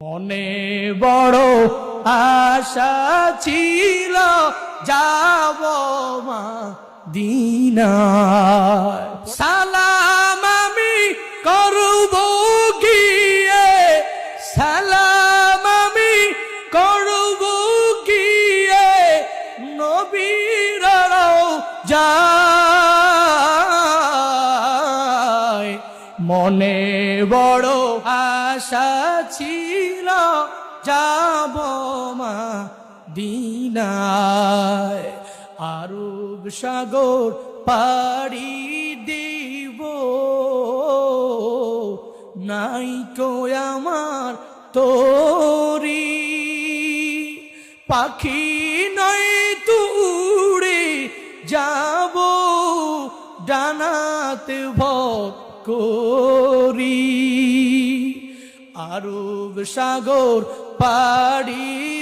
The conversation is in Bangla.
মনে বড় আশা ছিল, যাব মা দিনার সালাম আমি করব গিয়ে, সালাম আমি করব গিয়ে, নবীর যায় মনে বড় আশা ছিল, যাব মা দিনায়। আরব সাগর পাড়ি দিব। নাই আমার তোরি। পাখি নয় তুড়ে যাব ডানাতে ভর করি আরব সাগর পাড়ি